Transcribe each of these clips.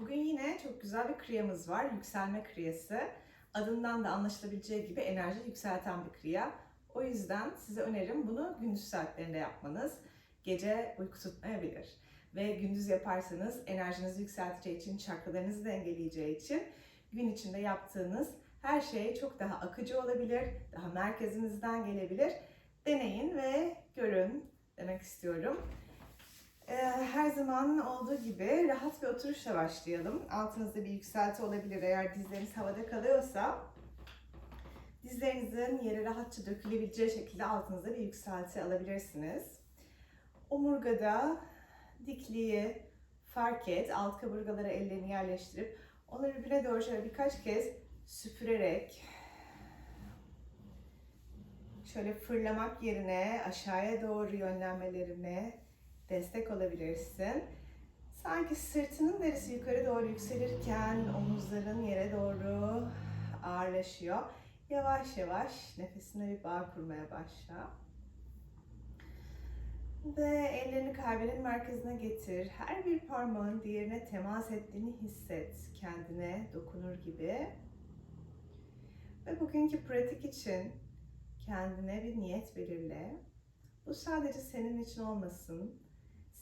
Bugün yine çok güzel bir kriyamız var. Yükselme kriyası. Adından da anlaşılabileceği gibi enerji yükselten bir kriya. O yüzden size önerim bunu gündüz saatlerinde yapmanız. Gece uyku tutmayabilir. Ve gündüz yaparsanız enerjinizi yükselteceği için, çakralarınızı dengeleyeceği için gün içinde yaptığınız her şey çok daha akıcı olabilir, daha merkezinizden gelebilir. Deneyin ve görün demek istiyorum. Ee, Her zaman olduğu gibi rahat bir oturuşla başlayalım. Altınızda bir yükselti olabilir eğer dizleriniz havada kalıyorsa. Dizlerinizin yere rahatça dökülebileceği şekilde altınızda bir yükselti alabilirsiniz. Omurgada dikliği fark et. Alt kaburgalara ellerini yerleştirip onları birbirine doğru şöyle birkaç kez süpürerek şöyle fırlamak yerine aşağıya doğru yönlenmelerine destek olabilirsin. Sanki sırtının derisi yukarı doğru yükselirken omuzların yere doğru ağırlaşıyor. Yavaş yavaş nefesine bir bağ kurmaya başla. Ve ellerini kalbinin merkezine getir. Her bir parmağın diğerine temas ettiğini hisset. Kendine dokunur gibi. Ve bugünkü pratik için kendine bir niyet belirle. Bu sadece senin için olmasın.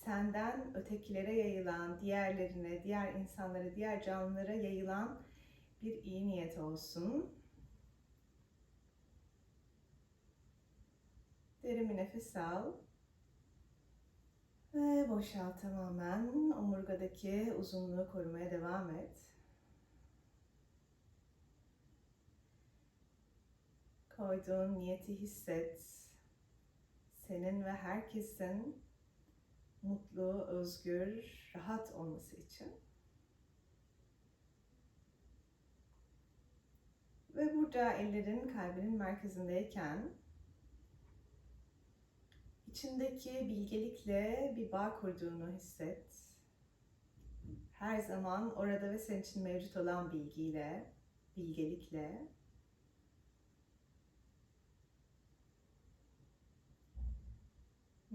Senden ötekilere yayılan, diğerlerine, diğer insanlara, diğer canlılara yayılan bir iyi niyet olsun. Derin bir nefes al. Ve boşalt tamamen. Omurgadaki uzunluğu korumaya devam et. Koyduğun niyeti hisset. Senin ve herkesin mutlu, özgür, rahat olması için. Ve burada ellerin kalbinin merkezindeyken içindeki bilgelikle bir bağ kurduğunu hisset. Her zaman orada ve senin için mevcut olan bilgiyle, bilgelikle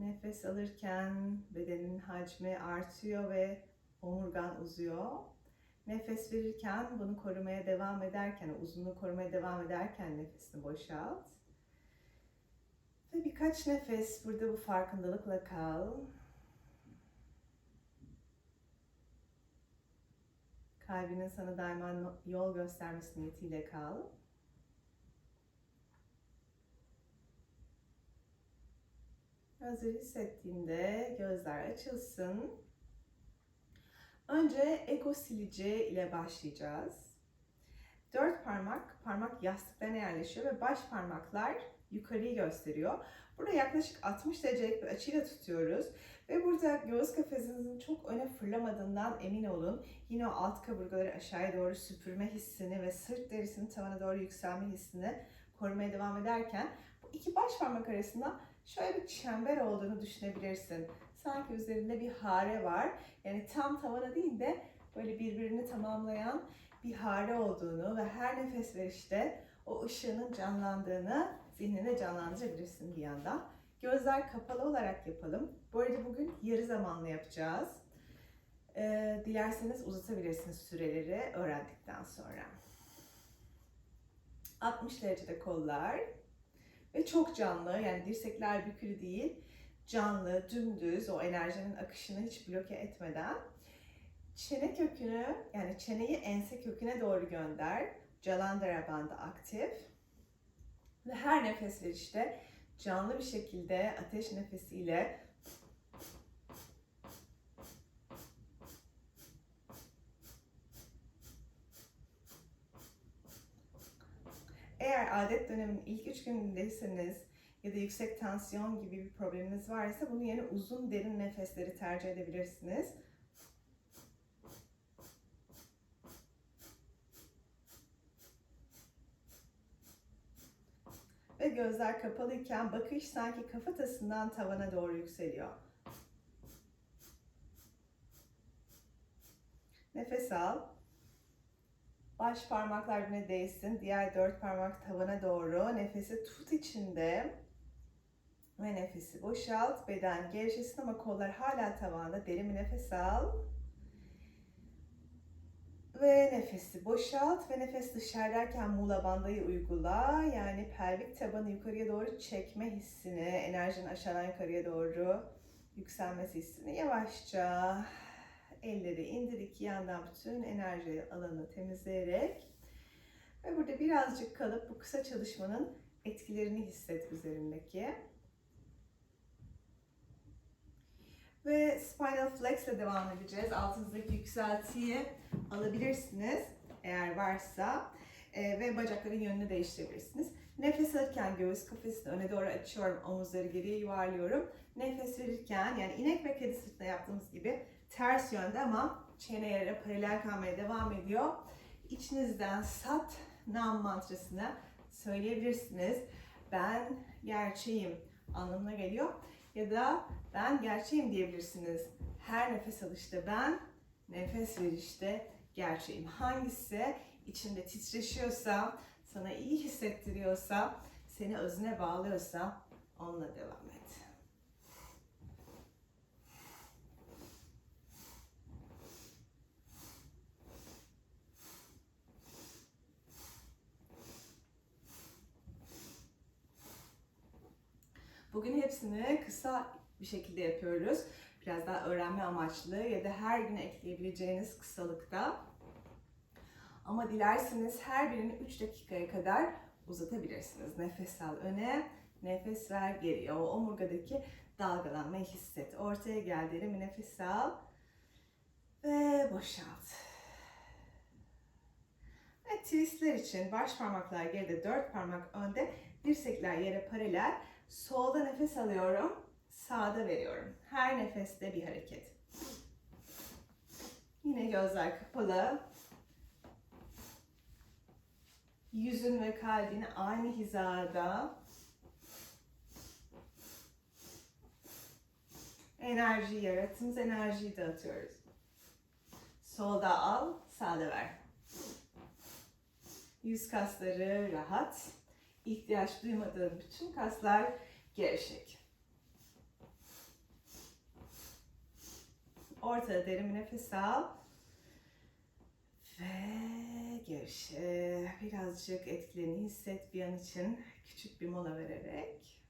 Nefes alırken bedenin hacmi artıyor ve omurgan uzuyor. Nefes verirken bunu korumaya devam ederken, uzunluğu korumaya devam ederken nefesini boşalt. Ve birkaç nefes burada bu farkındalıkla kal. Kalbinin sana daima yol göstermesi niyetiyle kal. Hazır hissettiğinde gözler açılsın. Önce ego silici ile başlayacağız. Dört parmak, parmak yastıklarına yerleşiyor ve baş parmaklar yukarıyı gösteriyor. Burada yaklaşık 60 derecelik bir açıyla tutuyoruz. Ve burada göğüs kafesinizin çok öne fırlamadığından emin olun. Yine o alt kaburgaları aşağıya doğru süpürme hissini ve sırt derisinin tavana doğru yükselme hissini korumaya devam ederken bu iki baş parmak arasında şöyle bir çember olduğunu düşünebilirsin. Sanki üzerinde bir hare var. Yani tam tavana değil de böyle birbirini tamamlayan bir hare olduğunu ve her nefes verişte o ışığının canlandığını zihnine canlandırabilirsin bir yandan. Gözler kapalı olarak yapalım. Bu arada bugün yarı zamanlı yapacağız. Ee, dilerseniz uzatabilirsiniz süreleri öğrendikten sonra. 60 derecede kollar ve çok canlı yani dirsekler bükülü değil canlı, dümdüz o enerjinin akışını hiç bloke etmeden çene kökünü yani çeneyi ense köküne doğru gönder. Jalandhara bandı aktif. Ve her nefes verişte canlı bir şekilde ateş nefesiyle Eğer adet döneminin ilk üç günündeyseniz ya da yüksek tansiyon gibi bir probleminiz varsa bunun yerine uzun derin nefesleri tercih edebilirsiniz. Ve gözler kapalıyken bakış sanki kafatasından tavana doğru yükseliyor. Nefes al. Baş parmaklar birbirine değsin. Diğer dört parmak tavana doğru. Nefesi tut içinde. Ve nefesi boşalt. Beden gevşesin ama kollar hala tavanda. Derin bir nefes al. Ve nefesi boşalt ve nefes dışarıdayken Mula bandayı uygula. Yani pelvik tabanı yukarıya doğru çekme hissini, enerjinin aşağıdan yukarıya doğru yükselmesi hissini yavaşça elleri indir iki yandan bütün enerji alanını temizleyerek ve burada birazcık kalıp bu kısa çalışmanın etkilerini hisset üzerindeki. Ve spinal flex ile devam edeceğiz. Altınızdaki yükseltiyi alabilirsiniz eğer varsa Ee, ve bacakların yönünü değiştirebilirsiniz. Nefes alırken göğüs kafesini öne doğru açıyorum, omuzları geriye yuvarlıyorum. Nefes verirken yani inek ve kedi sırtına yaptığımız gibi ters yönde ama çene yere paralel kalmaya devam ediyor. İçinizden sat nam mantrasını söyleyebilirsiniz. Ben gerçeğim anlamına geliyor. Ya da ben gerçeğim diyebilirsiniz. Her nefes alışta ben, nefes verişte gerçeğim. Hangisi içinde titreşiyorsa, sana iyi hissettiriyorsa, seni özüne bağlıyorsa onunla devam et. Bugün hepsini kısa bir şekilde yapıyoruz. Biraz daha öğrenme amaçlı ya da her gün ekleyebileceğiniz kısalıkta. Ama dilerseniz her birini 3 dakikaya kadar uzatabilirsiniz. Nefes al öne, nefes ver geriye. O omurgadaki dalgalanmayı hisset. Ortaya gel derin nefes al ve boşalt. Ve twistler için baş parmaklar geride, dört parmak önde, dirsekler yere paralel. Solda nefes alıyorum, sağda veriyorum. Her nefeste bir hareket. Yine gözler kapalı. Yüzün ve kalbin aynı hizada. Enerji yarattığımız enerjiyi dağıtıyoruz. Solda al, sağda ver. Yüz kasları rahat. İhtiyaç duymadığın bütün kaslar gevşek. Ortada derin bir nefes al. Ve gevşe. Birazcık etkilerini hisset bir an için. Küçük bir mola vererek.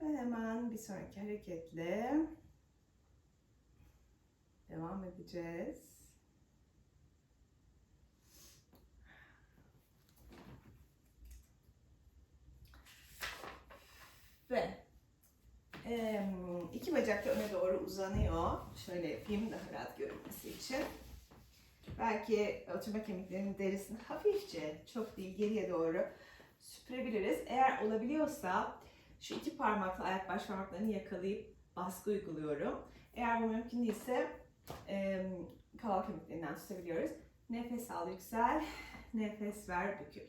Ve hemen bir sonraki hareketle devam edeceğiz. Ve em, iki bacak da öne doğru uzanıyor. Şöyle yapayım daha rahat görünmesi için. Belki oturma kemiklerinin derisini hafifçe, çok değil geriye doğru süpürebiliriz. Eğer olabiliyorsa şu iki parmakla ayak baş parmaklarını yakalayıp baskı uyguluyorum. Eğer bu mümkün değilse em, kaval kemiklerinden tutabiliyoruz. Nefes al yüksel, nefes ver bükül.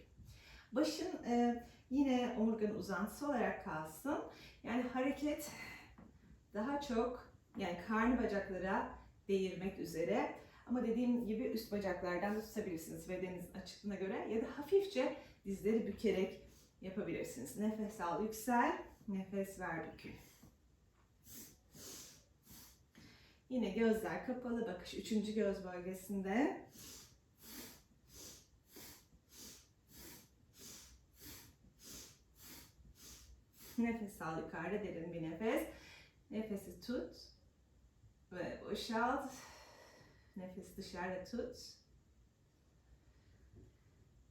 Başın e, yine omurganın uzantısı olarak kalsın. Yani hareket daha çok yani karnı bacaklara değirmek üzere. Ama dediğim gibi üst bacaklardan da tutabilirsiniz bedeninizin açıklığına göre ya da hafifçe dizleri bükerek yapabilirsiniz. Nefes al yüksel, nefes ver bükül. Yine gözler kapalı bakış üçüncü göz bölgesinde. Nefes al yukarıda derin bir nefes. Nefesi tut ve boşalt. Nefes dışarıda tut.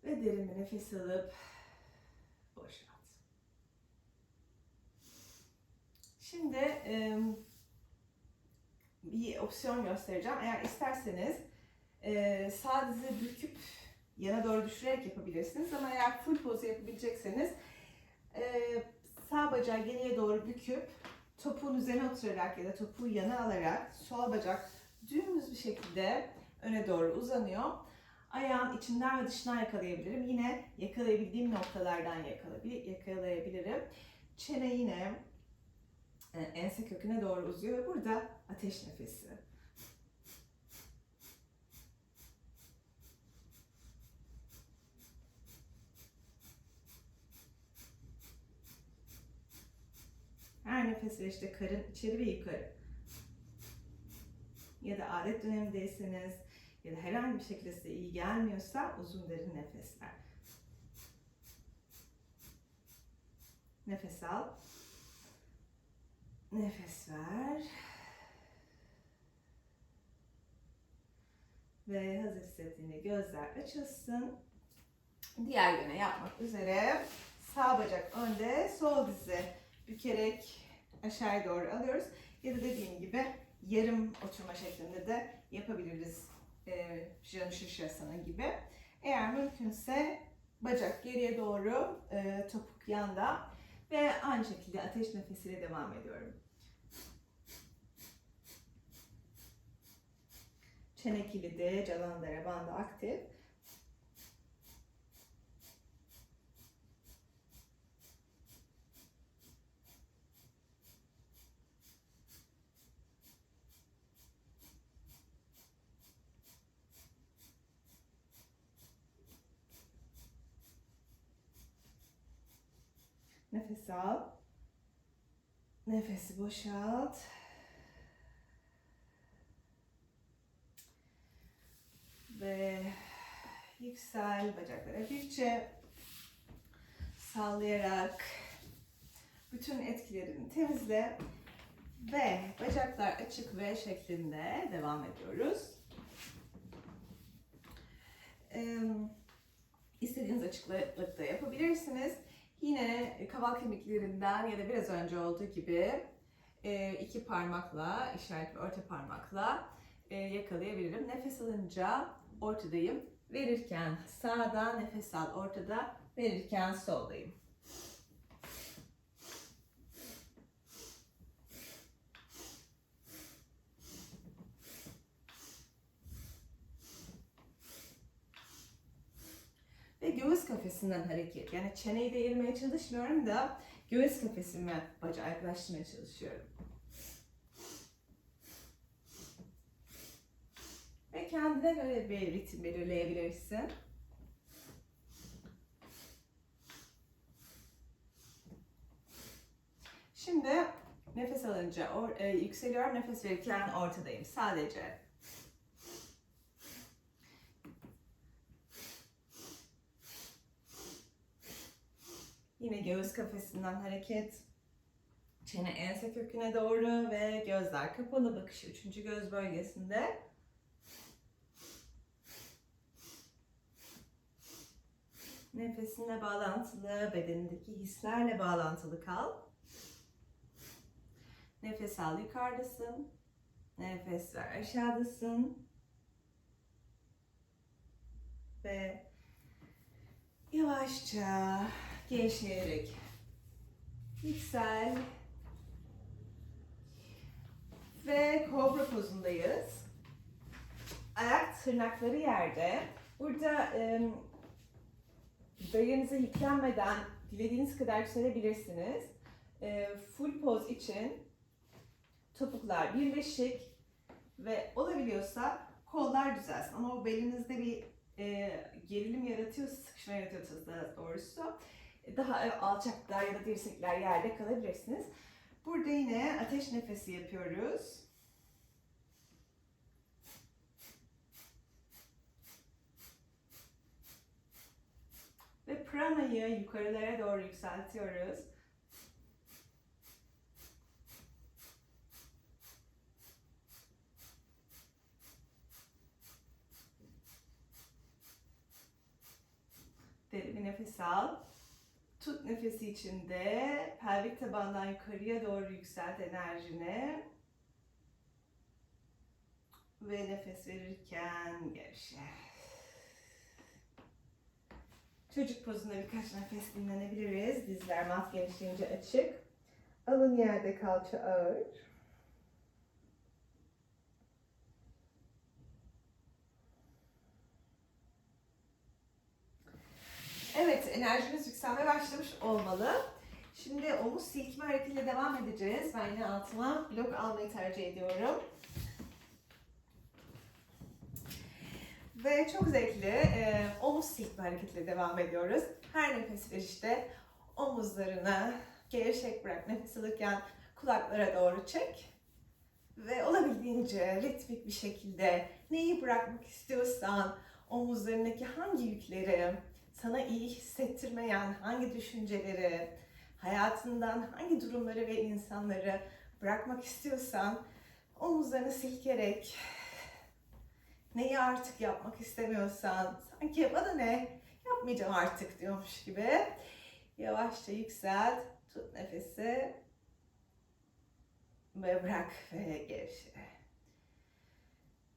Ve derin bir nefes alıp boşalt. Şimdi bir opsiyon göstereceğim. Eğer isterseniz e, sağ dizi büküp yana doğru düşürerek yapabilirsiniz. Ama eğer full pozu yapabilecekseniz sağ bacağı geriye doğru büküp topuğun üzerine oturarak ya da topuğu yana alarak sol bacak dümdüz bir şekilde öne doğru uzanıyor. Ayağın içinden ve dışından yakalayabilirim. Yine yakalayabildiğim noktalardan yakalayabilirim. Çene yine e, ense köküne doğru uzuyor ve burada ateş nefesi. Her nefes verişte karın içeri ve yukarı. ya da adet dönemindeyseniz ya da herhangi bir şekilde size iyi gelmiyorsa uzun derin nefesler. Nefes al. Nefes ver. Ve hazır hissettiğinde gözler açılsın. Diğer yöne yapmak üzere sağ bacak önde, sol dizi bükerek aşağıya doğru alıyoruz. Ya da dediğim gibi yarım oturma şeklinde de yapabiliriz. Janu Shirshasana gibi. Eğer mümkünse bacak geriye doğru, e, topuk yanda ve aynı şekilde ateş nefesiyle devam ediyorum. Çene kilidi, Jalandhara bandı aktif. Nefes al. Nefesi boşalt. Ve yüksel bacaklara birçe sallayarak bütün etkilerini temizle ve bacaklar açık ve şeklinde devam ediyoruz. Ee, istediğiniz açıklıkta yapabilirsiniz. Yine kaval kemiklerinden ya da biraz önce olduğu gibi e, iki parmakla, işaret ve orta parmakla e, yakalayabilirim. Nefes alınca ortadayım. Verirken sağda, nefes al ortada, verirken soldayım. Ve göğüs kafesinden hareket. Yani çeneyi değirmeye çalışmıyorum da göğüs kafesime bacağı yaklaştırmaya çalışıyorum. Ve kendine göre bir ritim belirleyebilirsin. Şimdi nefes alınca or- e, yükseliyorum, nefes verirken ortadayım. Sadece Yine göğüs kafesinden hareket. Çene ense köküne doğru ve gözler kapalı bakış üçüncü göz bölgesinde. Nefesinle bağlantılı, bedenindeki hislerle bağlantılı kal. Nefes al yukarıdasın. Nefes ver aşağıdasın. Ve yavaşça gevşeyerek yüksel ve kobra pozundayız. Ayak tırnakları yerde. Burada e, yüklenmeden dilediğiniz kadar yükselebilirsiniz. E, full poz için topuklar birleşik ve olabiliyorsa kollar düzelsin. Ama o belinizde bir e, gerilim yaratıyorsa, sıkışma yaratıyorsa daha doğrusu daha alçaklar ya da dirsekler yerde kalabilirsiniz. Burada yine ateş nefesi yapıyoruz. Ve pranayı yukarılara doğru yükseltiyoruz. Derin bir nefes al. Tut nefesi içinde. Pelvik tabandan yukarıya doğru yükselt enerjini. Ve nefes verirken gevşe. Çocuk pozunda birkaç nefes dinlenebiliriz. Dizler mat genişleyince açık. Alın yerde kalça ağır. Evet, enerjimiz yükselmeye başlamış olmalı. Şimdi omuz silkme hareketiyle devam edeceğiz. Ben yine altıma blok almayı tercih ediyorum. Ve çok zevkli e, omuz silkme hareketiyle devam ediyoruz. Her nefes verişte omuzlarını gevşek bırak. Nefes alırken kulaklara doğru çek. Ve olabildiğince ritmik bir şekilde neyi bırakmak istiyorsan, omuzlarındaki hangi yükleri, sana iyi hissettirmeyen hangi düşünceleri, hayatından hangi durumları ve insanları bırakmak istiyorsan omuzlarını silkerek neyi artık yapmak istemiyorsan sanki bana ne yapmayacağım artık diyormuş gibi yavaşça yükselt tut nefesi ve bırak ve gevşe.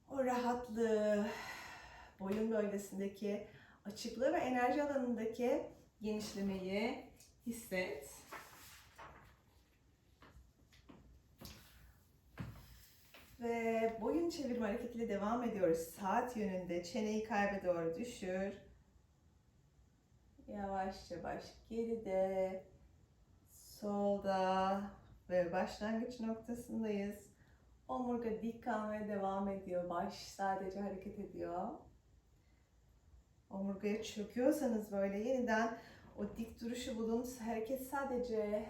O rahatlığı, boyun bölgesindeki açıklığı ve enerji alanındaki genişlemeyi hisset. Ve boyun çevirme hareketiyle devam ediyoruz. Saat yönünde çeneyi kalbe doğru düşür. Yavaşça baş geride, solda ve başlangıç noktasındayız. Omurga dik kalmaya devam ediyor. Baş sadece hareket ediyor. Omurgaya çöküyorsanız böyle yeniden o dik duruşu bulun. Hareket sadece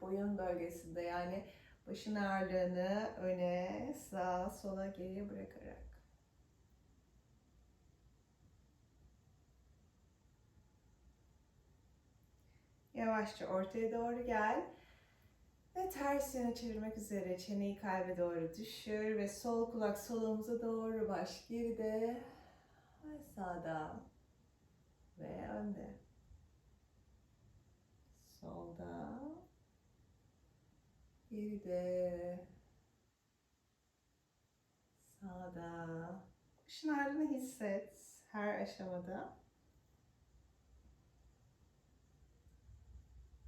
boyun bölgesinde yani başın ağırlığını öne, sağa, sola, geriye bırakarak. Yavaşça ortaya doğru gel. Ve ters yöne çevirmek üzere çeneyi kalbe doğru düşür ve sol kulak sol omuza doğru baş geride ve sağda ve önde. Solda geride sağda başın ağrını hisset her aşamada.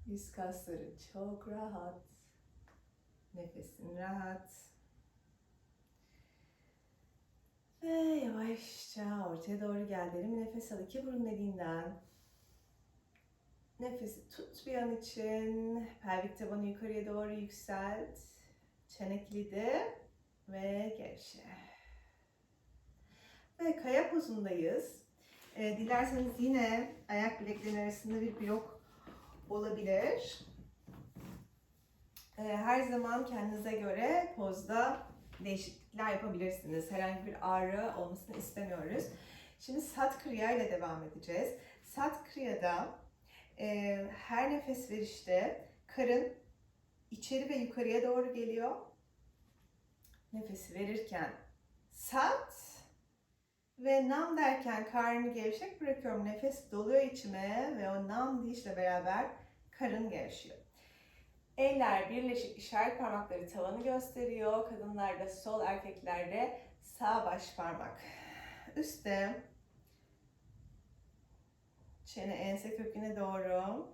Yüz kasları çok rahat. Nefesin rahat. Ve yavaşça ortaya doğru gel. Derin nefes al. İki burun deliğinden. Nefesi tut bir an için. Pelvik tabanı yukarıya doğru yükselt. Çene kilidi ve gevşe. Ve kaya pozundayız. Ee, dilerseniz yine ayak bileklerin arasında bir blok olabilir. Ee, her zaman kendinize göre pozda değişiklikler yapabilirsiniz. Herhangi bir ağrı olmasını istemiyoruz. Şimdi Sat Kriya ile devam edeceğiz. Sat Kriya'da e, her nefes verişte karın içeri ve yukarıya doğru geliyor. Nefesi verirken sat ve nam derken karnını gevşek bırakıyorum. Nefes doluyor içime ve o nam deyişle beraber karın gevşiyor. Eller birleşik işaret parmakları tavanı gösteriyor. Kadınlarda sol, erkeklerde sağ baş parmak. Üstte çene ense köküne doğru.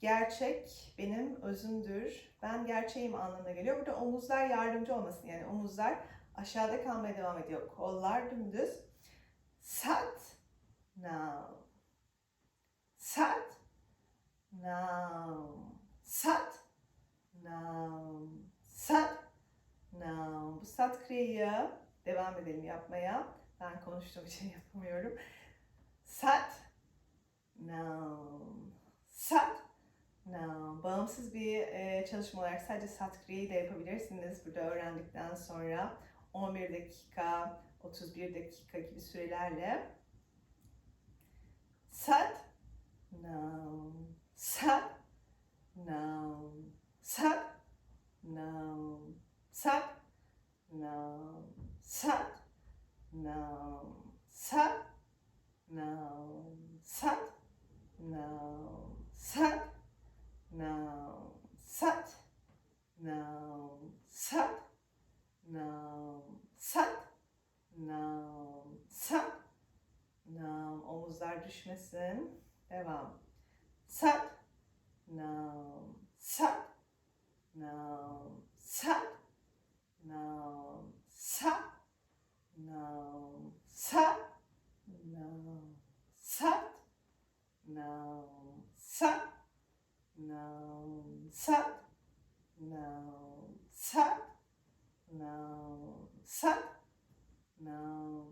Gerçek benim özümdür. Ben gerçeğim anlamına geliyor. Burada omuzlar yardımcı olmasın. Yani omuzlar aşağıda kalmaya devam ediyor. Kollar dümdüz. Sat. Now. Sat. Now. Sat. Now. Sat. Now. Bu sat kriyayı devam edelim yapmaya. Ben konuştuğum için yapamıyorum. Sat. Now. Sat. Now. Bağımsız bir e, çalışma olarak sadece sat kriyayı da yapabilirsiniz burada öğrendikten sonra. 11 dakika, 31 dakika gibi sürelerle. Sat. Now. Sat. Now. Sat. Now. Sat. Now. Sat. Now. Sat. Now. Sat. Now. Sat. Now. Sat. Now. Sat. Now. Sat. Now. Sat. Now. Omuzlar düşmesin. Devam. Sat. Now. Sat. Now. Sat. Now. Sat. Now. Sat. Now. Sat. Now. Sat. Now. Sat. Now. Sat. Now. Sat. Now.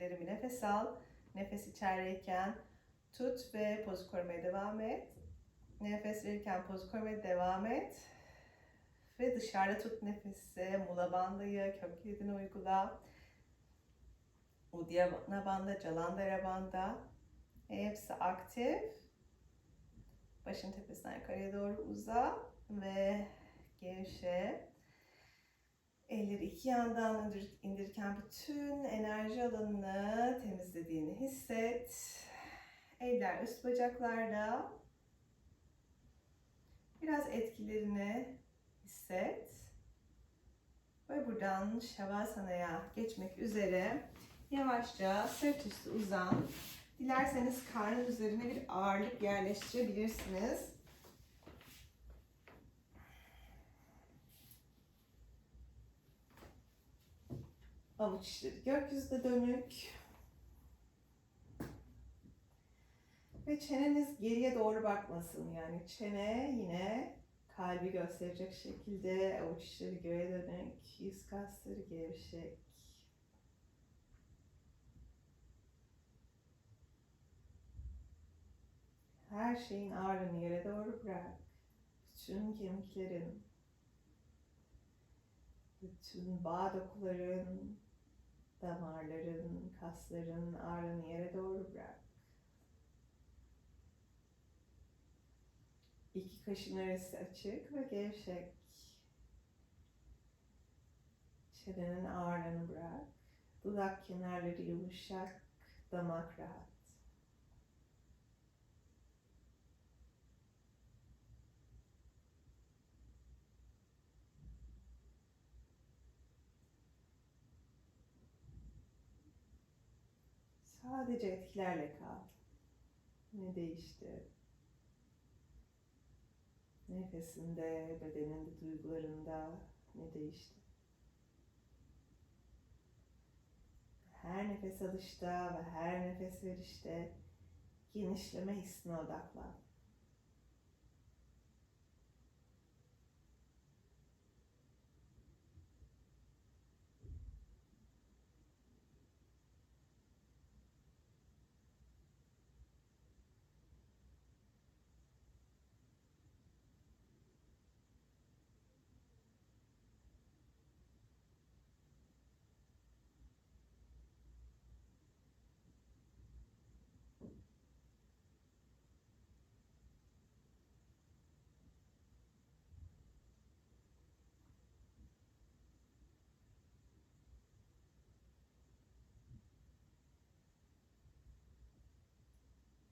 Derin bir nefes al. Nefes içerideyken tut ve pozu korumaya devam et. Nefes verirken pozu korumaya devam et. Ve dışarıda tut nefesi. Mula bandayı kök kilidini uygula. Uddiyana banda, Jalandhara banda. Hepsi aktif. Başın tepesinden yukarıya doğru uza ve gevşe. Elleri iki yandan indir, indirirken bütün enerji alanını temizlediğini hisset. Eller üst bacaklarda. Biraz etkilerini hisset. Ve buradan Shavasana'a geçmek üzere yavaşça sırt üstü uzan. Dilerseniz karnın üzerine bir ağırlık yerleştirebilirsiniz. Avuç içleri gökyüzüne dönük. Ve çeneniz geriye doğru bakmasın. Yani çene yine kalbi gösterecek şekilde avuç içleri göğe dönük. Yüz kasları gevşek. Her şeyin ağrını yere doğru bırak. Bütün kemiklerin, bütün bağ dokuların, damarların, kasların ağrını yere doğru bırak. İki kaşın arası açık ve gevşek. Çenenin ağrını bırak. Dudak kenarları yumuşak, damak rahat. Sadece etkilerle kal. Ne değişti? Nefesinde, bedeninde, duygularında ne değişti? Her nefes alışta ve her nefes verişte genişleme hissine odaklan.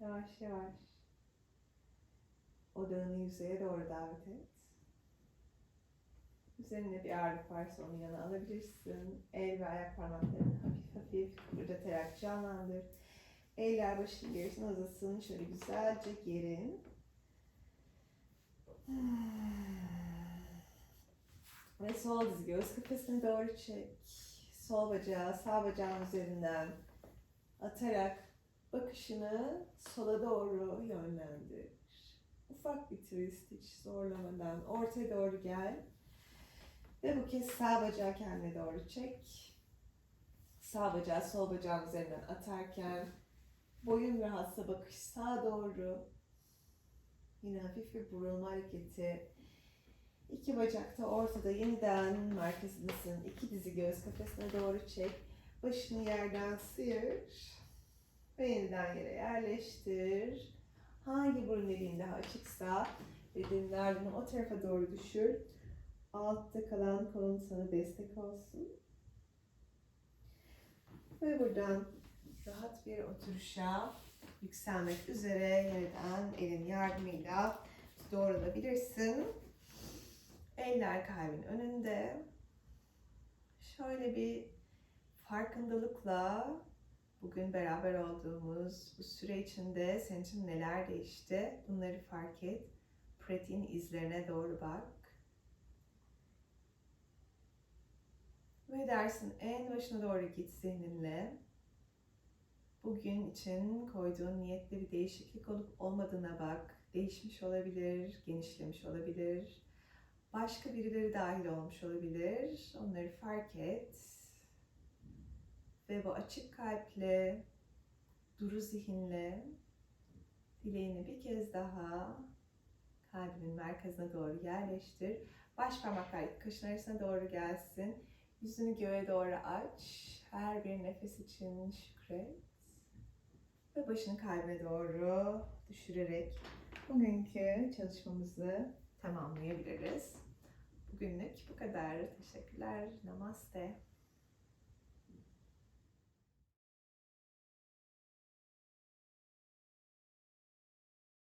Yavaş yavaş odağını yüzeye doğru davet et. Üzerinde bir ağırlık varsa onu yana alabilirsin. El ve ayak parmaklarını hafif hafif kıpırdatarak canlandır. Eller başının gerisine uzasın. Şöyle güzelce gerin. Ve sol diz göğüs kafesine doğru çek. Sol bacağı sağ bacağın üzerinden atarak bakışını sola doğru yönlendir. Ufak bir twist hiç zorlamadan ortaya doğru gel. Ve bu kez sağ bacağı kendine doğru çek. Sağ bacağı sol bacağın üzerinden atarken boyun rahatsa bakış sağa doğru. Yine hafif bir burulma hareketi. İki bacak da ortada yeniden merkezindesin. İki dizi göğüs kafesine doğru çek. Başını yerden sıyır. Ve yeniden yere yerleştir. Hangi burun deliğin daha açıksa bedenin o tarafa doğru düşür. Altta kalan kolun sana destek olsun. Ve buradan rahat bir oturuşa yükselmek üzere yerden elin yardımıyla doğrulabilirsin. Eller kalbin önünde. Şöyle bir farkındalıkla bugün beraber olduğumuz bu süre içinde senin için neler değişti? Bunları fark et. Pratiğin izlerine doğru bak. Ve dersin en başına doğru git zihninle. Bugün için koyduğun niyette bir değişiklik olup olmadığına bak. Değişmiş olabilir, genişlemiş olabilir. Başka birileri dahil olmuş olabilir. Onları fark et. Ve bu açık kalple, duru zihinle dileğini bir kez daha kalbinin merkezine doğru yerleştir. Baş parmaklar kaşın arasına doğru gelsin. Yüzünü göğe doğru aç. Her bir nefes için şükret. Ve başını kalbe doğru düşürerek bugünkü çalışmamızı tamamlayabiliriz. Bugünlük bu kadar. Teşekkürler. Namaste.